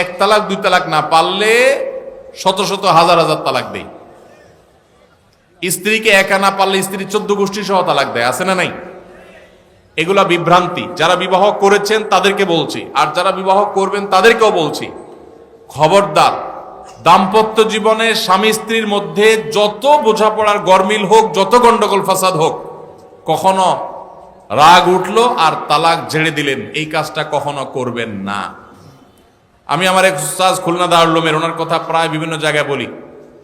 এক তালাক, দুই তালাক না পারলে শত শত হাজার হাজার তালাক দেই স্ত্রীকে একা না পারলে স্ত্রী চোদ্দ গোষ্ঠী সহ তালাক দেয়, আছে না নাই? এগুলা বিভ্রান্তি। যারা বিবাহ করেছেন তাদেরকে বলছি, আর যারা বিবাহ করবেন তাদেরকেও বলছি, খবরদার, দাম্পত্য জীবনে স্বামী স্ত্রীর মধ্যে যত বোঝাপড়ার গরমিল হোক, যত গন্ডগোল ফাসাদ হোক, কখনো রাগ উঠল আর তালাক ঝেড়ে দিলেন। এই কাজটা কখনো করবেন না। আমি আমার এক উস্তাজ খুলনা দারুলমের ওনার কথা প্রায় বিভিন্ন জায়গায় বলি।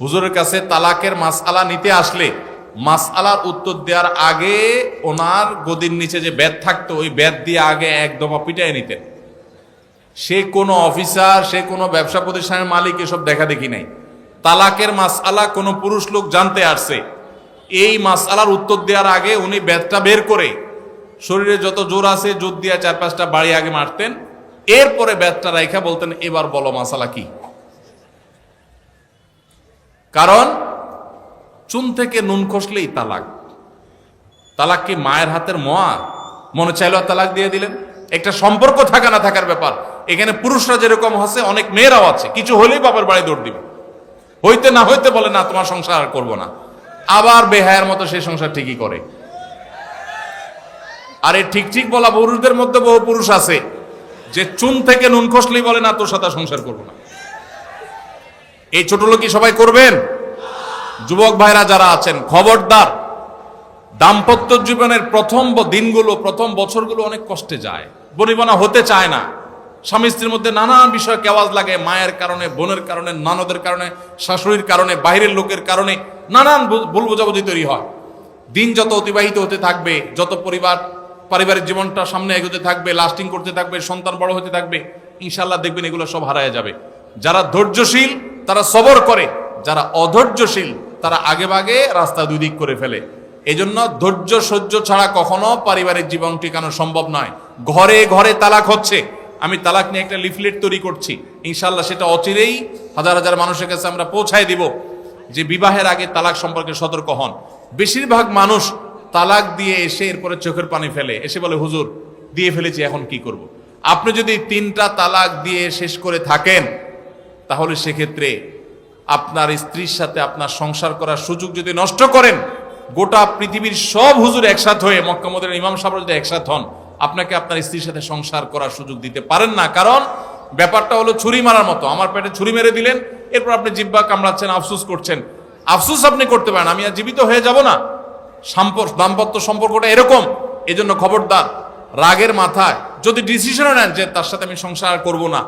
হুজুরের কাছে তালাকের মাসআলা নিতে আসলে, মাসআলার উত্তর দেওয়ার আগে ওনার গদির নিচে যে ব্যাত থাকতো, ওই ব্যাত দিয়ে আগে এক দফা পিটাই নিতেন। সে কোনো অফিসার, সে কোনো ব্যবসা প্রতিষ্ঠানের মালিক এসব দেখা দেখি নাই। তালাকের মাসআলা কোনো পুরুষ লোক জানতে আসছে। এই মাসআলার উত্তর দেওয়ার আগে উনি ব্যাতটা বের করে, শরীরে যত জোর আছে জোর দিয়ে চার পাঁচটা বাড়ি আগে মারতেন। এরপরে ব্যাতটা রাইখা বলতেন, এবার বলো মাসালা কি? কারণ চুন থেকে নুন খসলেই তালাক। তালাক কি মায়ের হাতের মোয়া? মনে চাইলো তালাক দিয়ে দিলেন? একটা সম্পর্ক থাকা না থাকার ব্যাপার। এখানে পুরুষরা যেরকম আছে অনেক মেয়েরাও আছে। কিছু হলেই বাবার বাড়ি দৌড় দিবে। হইতে না হইতে বলে, না, তোমার সংসার আর করব না। আবার বেহায়ের মতো সেই সংসার ঠিকই করে। আর ঠিক ঠিক বলা, পুরুষদের মধ্যে বহু পুরুষ আছে। যে চুন থেকে নুন খসলেই বলে, না, তোর সাথে সংসার করব না। এই ছোট লোকই সবাই করবেন? যুবক ভাইরা যারা আছেন, খবরদার। দাম্পত্য জীবনের প্রথম দিনগুলো, প্রথম বছরগুলো অনেক কষ্টে যায়। বনিবনা হতে চায় না। স্বামী স্ত্রীর মধ্যে নানা বিষয় কেওয়াজ লাগে, মায়ের কারণে, বোনের কারণে, নানদের কারণে, শাশুড়ির কারণে, বাইরের লোকের কারণে নানান ভুল- বোঝাবুঝি তৈরি হয়। দিন যত অতিবাহিত হতে থাকবে, যত পরিবার পারিবারিক জীবনটা সামনে এগোতে থাকবে লাস্টিং করতে থাকবে, সন্তান বড় হতে থাকবে ইনশাল্লাহ দেখবেন এগুলো সব হারায় যাবে। যারা ধৈর্যশীল, তারা সবর করে, যারা অধৈর্যশীল, তারা আগে ভাগে রাস্তা দুই দিক করে ফেলে। এজন্য ধৈর্য সহ্য ছাড়া কখনো পারিবারিক জীবন টিকানো সম্ভব নয়। ঘরে ঘরে তালাক হচ্ছে। আমি তালাক নিয়ে একটা লিফলেট তৈরি করছি। ইনশাল্লাহ সেটা অচিরেই হাজার হাজার মানুষের কাছে আমরা পৌঁছায় দিব যে বিবাহের আগে তালাক সম্পর্কে সতর্ক হন। বেশিরভাগ মানুষ তালাক দিয়ে এসে এরপরে চোখের পানি ফেলে। এসে বলে, হুজুর, দিয়ে ফেলেছি, এখন কি করব। আপনি যদি তিনটা তালাক দিয়ে শেষ করে থাকেন, তাহলে সেক্ষেত্রে আপনার স্ত্রীর সাথে আপনার সংসার করার সুযোগ যদি নষ্ট করেন, গোটা পৃথিবীর সব হুজুর একসাথ হয়ে মক্কামদের ইমাম সাহেব যদি একসাথ হন, আপনাকে আপনার স্ত্রীর সাথে সংসার করার সুযোগ দিতে পারেন না। কারণ ব্যাপারটা হলো ছুরি মারার মতো। আমার পেটে ছুরি মেরে দিলেন, এরপর আপনি জিব্বা কামড়াচ্ছেন, আফসুস করছেন। আফসুস আপনি করতে পারেন, আমি আর জীবিত হয়ে যাব না। দাম্পত্য সম্পর্কটা এরকম। এজন্য খবরদার, রাগের মাথায়। যদি ডিসিশনও নেন যে তার সাথে আমি সংসার করব না,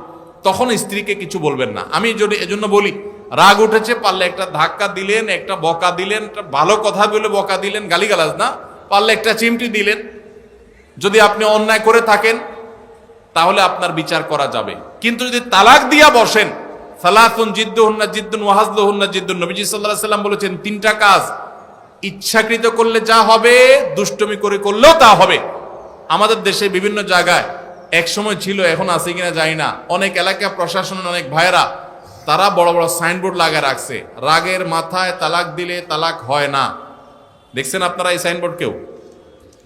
তখন স্ত্রীকে কিছু বলবেন না। আমি যদি এজন্য বলি, রাগ উঠেছে, পারলে একটা ধাক্কা দিলেন, একটা বকা দিলেন, একটা ভালো কথা বলে বকা দিলেন, গালিগালাজ না, পারলে একটা চিমটি দিলেন। যদি আপনি অন্যায় করে থাকেন, তাহলে আপনার বিচার করা যাবে। কিন্তু যদি তালাক দিয়া বসেন, সালাতুন জিদ্দুহুন্না জিদ্দুন ওয়াহাজলুহুন্না জিদ্দুন নবীজি আলাইহি সাল্লাম বলেছেন, তিনটা কাজ ইচ্ছাকৃত করলে যা হবে, দুষ্টমি করে করলেও তা হবে। আমাদের দেশে বিভিন্ন জায়গায় এক সময় ছিল, এখন আছে কিনা জানি না। অনেক এলাকা প্রশাসন অনেক ভাইরা তারা বড় বড় সাইনবোর্ড লাগায় রাখছে। রাগের মাথায় তালাক দিলে তালাক হয় না। দেখছেন আপনারা এই সাইনবোর্ড কেউ?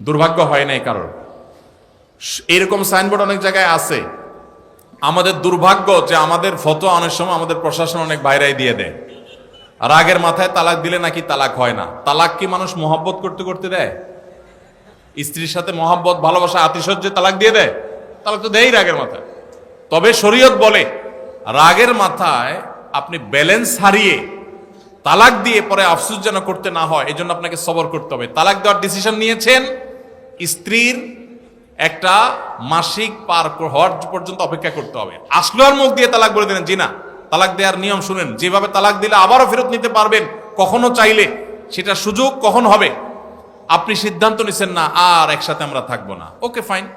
দুর্ভাগ্য হয় নাই কারণ এরকম সাইনবোর্ড অনেক জায়গায় আছে। আমাদের দুর্ভাগ্য যে আমাদের ফটো অনেক সময় আমাদের প্রশাসন অনেক বাইরাই দিয়ে দেয়। রাগের মাথায় তালাক দিলে নাকি তালাক হয় না? তালাক কি মানুষ মহব্বত করতে করতে দেয়? স্ত্রীর সাথে মহব্বত, ভালোবাসা, আতিশয্যে তালাক দিয়ে দেয়? তালাক তো দেয় রাগের মাথায়। তবে শরীয়ত বলে, রাগের মাথায় আপনি ব্যালেন্স হারিয়ে তালাক দিয়ে পরে আফসুস যেন করতে না হয় এই জন্য আপনাকে সবর করতে হবে। তালাক দেওয়ার ডিসিশন নিয়েছেন, স্ত্রীর একটা মাসিক পার হওয়ার পর্যন্ত অপেক্ষা করতে হবে। আসলো আর মুখ দিয়ে তালাক বলে দিলেন, জি না। তালাক দেওয়ার নিয়ম শুনেন। যেভাবে তালাক দিলে আবারও ফেরত নিতে পারবেন, কখনো চাইলে। সেটা সুযোগ কখন হবে? আপনি সিদ্ধান্ত নিছেন না, আর একসাথে আমরা থাকব না। Okay, fine.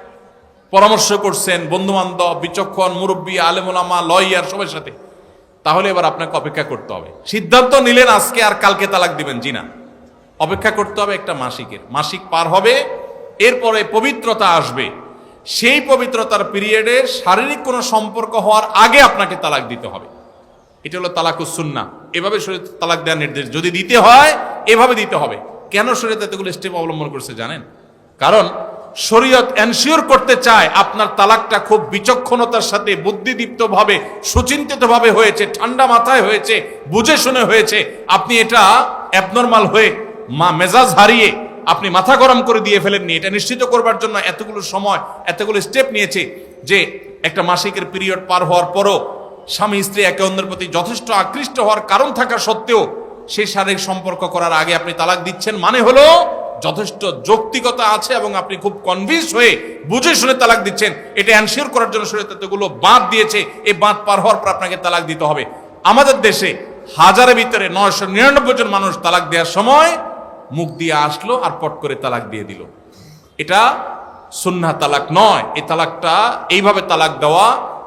পরামর্শ করছেন বন্ধু বান্ধব বিচক্ষণ, মুরব্বী, আলেমুলামা, লয়ার, সবার সাথে। তাহলে এবার আপনাকে অপেক্ষা করতে হবে। সিদ্ধান্ত নিলেন আজকে আর কালকে তালাক দিবেন, জি না। অপেক্ষা করতে হবে একটা মাসিকের। মাসিক পার হবে, এরপরে পবিত্রতা আসবে। সেই পবিত্রতার পিরিয়ডে শারীরিক কোনো সম্পর্ক হওয়ার আগে আপনাকে তালাক দিতে হবে। এটা হলো তালাকুসুন্না এভাবে শরীর তালাক দেওয়ার নির্দেশ। যদি দিতে হয়, এভাবে দিতে হবে। কেন শরীয়ত এতগুলো স্টেপ অবলম্বন করছে জানেন? কারণ শরীয়ত এনশিওর করতে চায় আপনার তালাকটা খুব বিচক্ষণতার সাথে বুদ্ধিদীপ্ত ভাবে সুচিন্তিত ভাবে হয়েছে, ঠান্ডা মাথায় হয়েছে, বুঝে শুনে হয়েছে। আপনি এটা অ্যাবনর্মাল হয়ে মা মেজাজ হারিয়ে আপনি মাথা গরম করে দিয়ে ফেলেননি। এটা নিশ্চিত করবার জন্য এতগুলো সময়, এতগুলো স্টেপ নিয়েছে যে একটা মাসিকের পিরিয়ড পার হওয়ার পরও স্বামী, স্ত্রী একে অন্যের প্রতি যথেষ্ট আকৃষ্ট হওয়ার কারণ থাকা সত্ত্বেও সেই শারীরিক সম্পর্ক করার আগে আপনি তালাক দিচ্ছেন মানে হলো যথেষ্ট যৌক্তিকতা আছে এবং আপনি খুব কনভিন্স হয়ে বুঝে শুনে তালাক দিচ্ছেন। এটা অ্যানসিওর করার জন্য শরীয়ত এতগুলো বাঁধ দিয়েছে। এই বাঁধ পার হওয়ার পর আপনাকে তালাক দিতে হবে। আমাদের দেশে হাজারের ভিতরে নয়শো নিরানব্বই জন মানুষ তালাক দেওয়ার সময় মুখ দিয়ে আসলো আর পট করে তালাক দিয়ে দিল। এটা সুন্না তালাক নয়। এই তালাকটা এইভাবে তালাক দেওয়া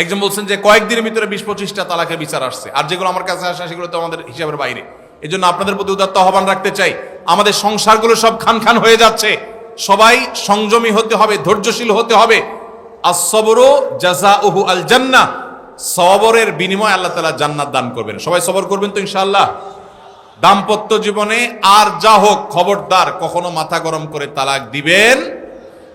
একজন বলছেন যে কয়েকদিনের ভিতরে বিশ পঁচিশটা তালাকের বিচার আসছে। আর যেগুলো আমার কাছে আসে সেগুলো তো আমাদের হিসাবের বাইরে। এই জন্য আপনাদের প্রতি উদাত্ত আহ্বান রাখতে চাই। আমাদের সংসারগুলো সব খান খান হয়ে যাচ্ছে। সবাই সংযমী হতে হবে, ধৈর্যশীল হতে হবে। জাজা আল জান্না সবরের বিনিময় আল্লাহ তালা জান্নাত দান করবেন। সবাই সবর করবেন তো ইনশাআল্লাহ? দাম্পত্য জীবনে আর যা হোক, খবরদার কখনো মাথা গরম করে তালাক দিবেন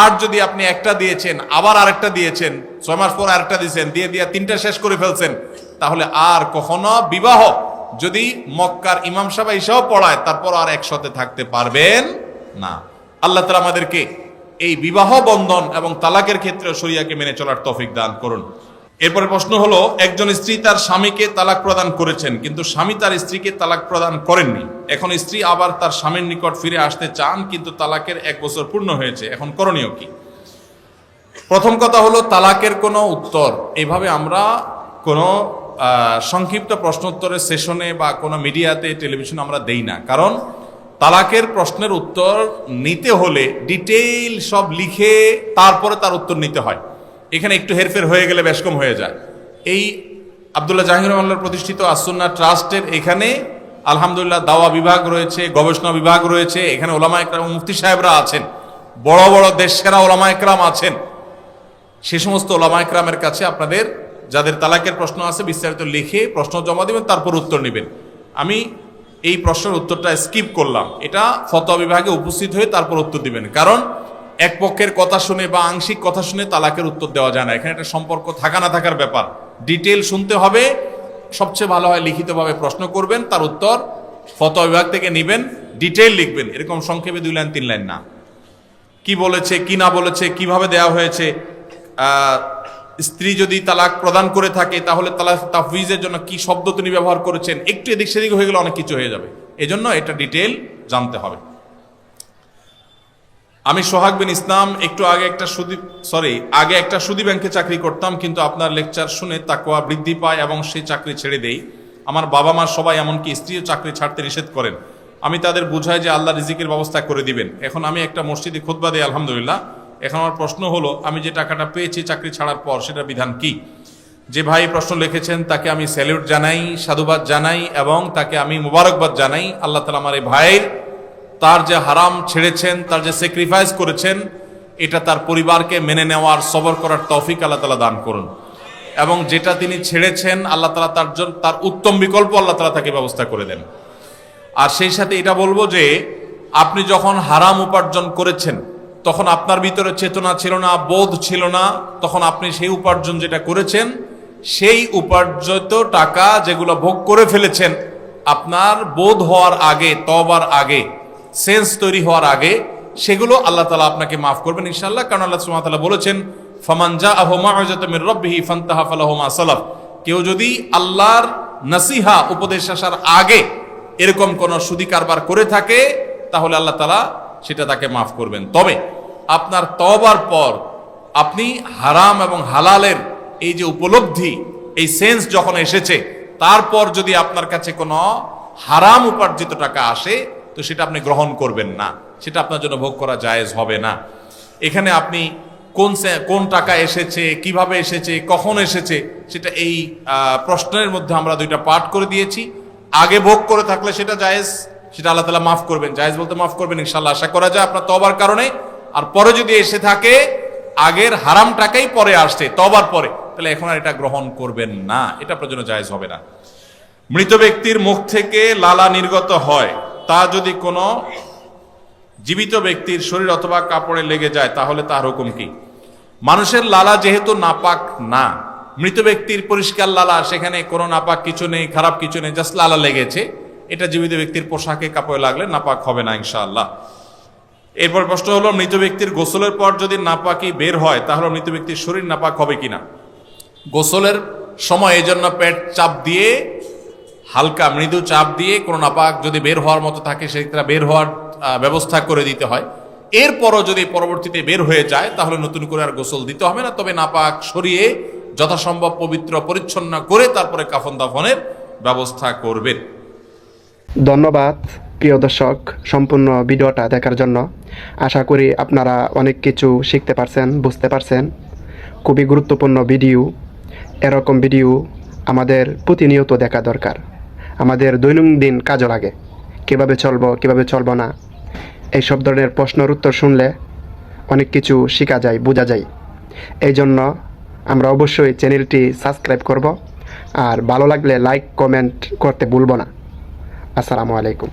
আর যদি আপনি একটা দিয়েছেন, আবার আরেকটা দিয়েছেন, ছয় মাস পর আরেকটা দিয়েছেন, দিয়ে দিয়ে তিনটা শেষ করে ফেলছেন, তাহলে আর কখনো বিবাহ যদি মক্কার ইমাম সাহেব এসেও পড়ায়, তারপর আর একসাথে থাকতে পারবেন না। আল্লাহ তালা আমাদেরকে এই বিবাহ বন্ধন এবং তালাকের ক্ষেত্রে শরিয়াকে মেনে চলার তফিক দান করুন। এরপরে প্রশ্ন হলো, একজন স্ত্রী তার স্বামীকে তালাক প্রদান করেছেন, কিন্তু স্বামী তার স্ত্রীকে তালাক প্রদান করেননি। এখন স্ত্রী আবার তার স্বামীর নিকট ফিরে আসতে চান, কিন্তু তালাকের এক বছর পূর্ণ হয়েছে। এখন করণীয় কি? প্রথম কথা হলো, তালাকের কোনো উত্তর। এভাবে আমরা কোনো সংক্ষিপ্ত প্রশ্নোত্তরের সেশনে বা কোনো মিডিয়াতে, টেলিভিশন আমরা দেই না। কারণ তালাকের প্রশ্নের উত্তর নিতে হলে ডিটেইল সব লিখে তারপরে তার উত্তর নিতে হয়। এখানে একটু হেরফের হয়ে গেলে বেশ কম হয়ে যায়। এই আবদুল্লাহ জাহির রহমাল্লার প্রতিষ্ঠিত আসুন্না ট্রাস্টের এখানে আলহামদুলিল্লাহ দাওয়া বিভাগ রয়েছে, গবেষণা বিভাগ রয়েছে, এখানে ওলামা একরাম মুফতি সাহেবরা আছেন। বড় বড় দেশ সেরা ওলামা একরাম আছেন। সে সমস্ত ওলামা একরামের কাছে আপনাদের যাদের তালাকের প্রশ্ন আছে বিস্তারিত লিখে প্রশ্ন জমা দিবেন, তারপর উত্তর নেবেন। আমি এই প্রশ্নের উত্তরটা স্কিপ করলাম। এটা ফতোয়া বিভাগে উপস্থিত হয়ে তারপর উত্তর দিবেন। কারণ এক পক্ষের কথা শুনে বা আংশিক কথা শুনে তালাকের উত্তর দেওয়া যায় না। এখানে একটা সম্পর্ক থাকা না থাকার ব্যাপার। ডিটেল শুনতে হবে। সবচেয়ে ভালো হয় লিখিতভাবে প্রশ্ন করবেন, তার উত্তর ফত বিভাগ থেকে নেবেন ডিটেল লিখবেন। এরকম সংক্ষেপে দুই লাইন, তিন লাইন না। কি বলেছে, কি না বলেছে, কীভাবে দেয়া হয়েছে? স্ত্রী যদি তালাক প্রদান করে থাকে, তাহলে তালাক তাফবিজের জন্য কি শব্দ তিনি ব্যবহার করেছেন? একটু এদিক সেদিক হয়ে গেলে অনেক কিছু হয়ে যাবে। এজন্য এটা ডিটেল জানতে হবে। আমি সোহাগ বিন ইসলাম, একটু আগে একটা সুদী সরি আগে একটা সুদী ব্যাংকে চাকরি করতাম, কিন্তু আপনার লেকচার শুনে তাকোয়া বৃদ্ধি পায় এবং সেই চাকরি ছেড়ে দেই। আমার বাবা মা সবাই এমনকি স্ত্রীও চাকরি ছাড়তে নিষেধ করেন। আমি তাদের বুঝাই যে আল্লাহ রিজিকের ব্যবস্থা করে দিবেন। এখন আমি একটা মসজিদে খুতবা দিই, আলহামদুলিল্লাহ। এখন আমার প্রশ্ন হলো, আমি যে টাকাটা পেয়েছি চাকরি ছাড়ার পর সেটা বিধান কি? যে ভাই প্রশ্ন লিখেছেন, তাকে আমি স্যালিউট জানাই, সাধুবাদ জানাই এবং তাকে আমি মুবারকবাদ জানাই। আল্লাহ তালা আমার এই ভাইয়ের তার যে হারাম ছেড়েছেন, তার যে স্যাক্রিফাইস করেছেন, এটা তার পরিবারকে মেনে নেওয়ার, সবর করার তৌফিক আল্লাহ তালা দান করুন। এবং যেটা তিনি ছেড়েছেন, আল্লাহ তালা তার জন্য, তার উত্তম বিকল্প আল্লাহ তালা তাকে ব্যবস্থা করে দেন। আর সেই সাথে এটা বলব যে, আপনি যখন হারাম উপার্জন করেছেন, তখন আপনার ভিতরে চেতনা ছিল না, বোধ ছিল না, তখন আপনি সেই উপার্জন যেটা করেছেন, সেই উপার্জিত টাকা যেগুলো ভোগ করে ফেলেছেন, আপনার বোধ হওয়ার আগে তবার আগে সেন্স তৈরি হওয়ার আগে সেগুলো আল্লাহ তালা আপনাকে মাফ করবেন ইনশাল্লাহ কারণ আল্লাহ তাআলা বলেছেন ফামানজা আহমা রব্বিহি ফান্তাহা ফালাহুমা সালাফ। কেউ যদি আল্লাহর নাসিহা উপদেশ আসার আগে এরকম কোন সুদি কারবার করে থাকে, তাহলে আল্লাহ তালা সেটা তাকে মাফ করবেন। তবে আপনার তবার পর আপনি হারাম এবং হালালের এই যে উপলব্ধি, এই সেন্স যখন এসেছে, তারপর যদি আপনার কাছে কোনো হারাম উপার্জিত টাকা আসে তো সেটা আপনি গ্রহণ করবেন না। সেটা আপনার জন্য ভোগ করা জায়েজ হবে না। এখানে আপনি কোন কোন টাকা এসেছে, কীভাবে এসেছে, কখন এসেছে, সেটা এই প্রশ্নের মধ্যে আমরা দুইটা পাঠ করে দিয়েছি। আগে ভোগ করে থাকলে সেটা জায়েজ, সেটা আল্লাহ তালা মাফ করবেন। জায়েজ বলতে মাফ করবেন ইনশাল্লাহ আশা করা যায় আপনার তবার কারণে। আর পরে যদি এসে থাকে, আগের হারাম টাকাই পরে আসছে তবার পরে, তাহলে এখন আর এটা গ্রহণ করবেন না। এটা আপনার জন্য জায়েজ হবে না। মৃত ব্যক্তির মুখ থেকে লালা নির্গত হয়। তা যদি কোনো জীবিত ব্যক্তির শরীর অথবা কাপড়ে লেগে যায়, তাহলে তার হুকুম কি? মানুষের লালা যেহেতু নাপাক না, মৃত ব্যক্তির পরিষ্কার লালা, সেখানে কোনো নাপাক কিছু নেই, খারাপ কিছু নেই, জাস্ট লালা লেগেছে, এটা জীবিত ব্যক্তির পোশাকে, কাপড়ে লাগলে নাপাক হবে না ইনশাআল্লাহ। এরপর প্রশ্ন হলো, মৃত ব্যক্তির গোসলের পর যদি নাপাকি বের হয়, তাহলে মৃত ব্যক্তির শরীর নাপাক হবে কিনা? গোসলের সময় এই জন্য পেট চাপ দিয়ে হালকা মৃদু চাপ দিয়ে কোনো নাপাক যদি বের হওয়ার মতো থাকে সেটা বের হওয়ার ব্যবস্থা করে দিতে হয়। এরপরও যদি পরবর্তীতে বের হয়ে যায়, তাহলে নতুন করে আর গোসল দিতে হবে না। তবে নাপাক সরিয়ে যথাসম্ভব পবিত্র, পরিচ্ছন্ন করে তারপরে কাফন দাফনের ব্যবস্থা করবেন। ধন্যবাদ, প্রিয় দর্শক, সম্পূর্ণ ভিডিওটা দেখার জন্য। আশা করি আপনারা অনেক কিছু শিখতে পারছেন, বুঝতে পারছেন। খুবই গুরুত্বপূর্ণ ভিডিও। এরকম ভিডিও আমাদের প্রতিনিয়ত দেখা দরকার। আমাদের দৈনন্দিন কাজও লাগে। কীভাবে চলবো কীভাবে চলবো না, এই সব ধরনের প্রশ্নের উত্তর শুনলে অনেক কিছু শেখা যায়, বোঝা যায়। এই জন্য আমরা অবশ্যই চ্যানেলটি সাবস্ক্রাইব করব আর ভালো লাগলে লাইক, কমেন্ট করতে ভুলব না। আসসালামু আলাইকুম।